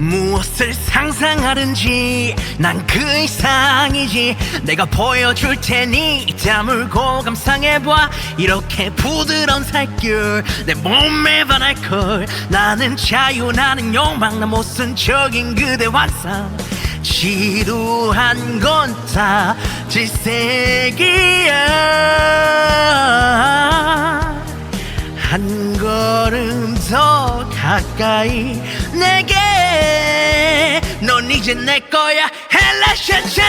무엇을 상상하든지 난 그 이상이지. 내가 보여줄 테니 다물고 감상해봐. 이렇게 부드러운 살결 내 몸에 반할 걸. 나는 자유 나는 욕망 나 모순적인 그대 환상. 지루한 건 다 질색이야. 한 걸음 더 가까이 내게 넌 이제 내 거야. 헬라샤차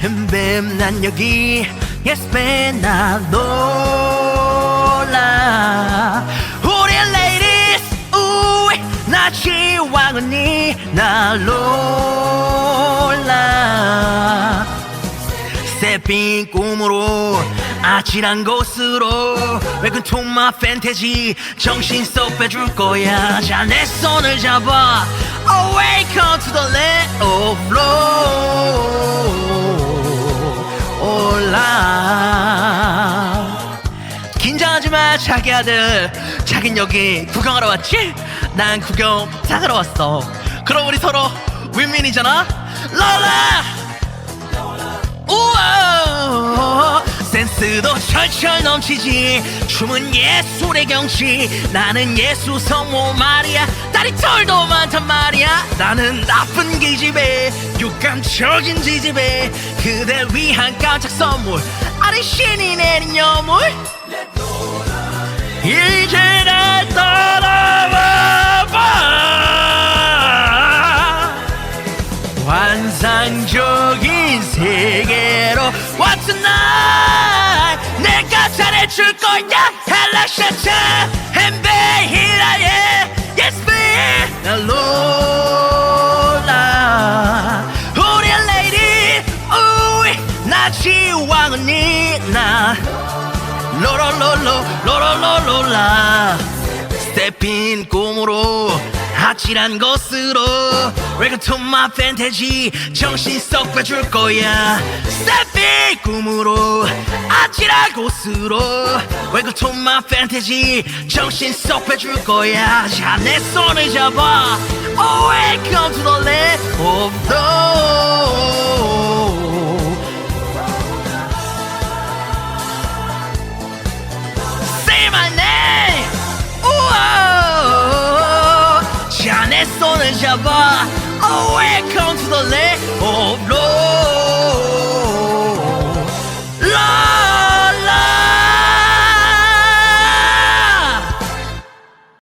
뱀뱀 난 여기. Yes man 나 놀라. 우리 ladies 우이 나 지왕언니 나 놀라 새빈 꿈으로 아찔한 곳으로 to my fantasy 정신 쏙 빼줄 거야. 자 내 손을 잡아. Oh welcome to the land of love. 올라 긴장하지 마 자기 아들. 자긴 여기 구경하러 왔지? 난 구경 당하러 왔어. 그럼 우리 서로 윈윈이잖아. 랄라 센스도 철철 넘치지. 춤은 예술의 경치 나는 예수 성모 마리아. 다리 털도 많단 말이야. 나는 나쁜 기집애. 육감적인 지집애 그대 위한 깜짝 선물. 아래 신이 내린 여물. 이제 날 따라와봐. 환상적인 세계로 What's tonight 헬라샤차 햄베히라예 Yes me 날 놀라 우리 lady 우이 나 지왕언니 나. 로로로로 로로로로라. 스텝인 꿈으로 아찔한 곳으로 Welcome to my fantasy 정신 쏙 빼줄 거야. 스텝인 꿈으로 아찔한 곳으로 Welcome to my fantasy 정신 쏙 빼줄 거야. 자내 손을 잡아. Oh ever. Oh, Away comes the lake of love.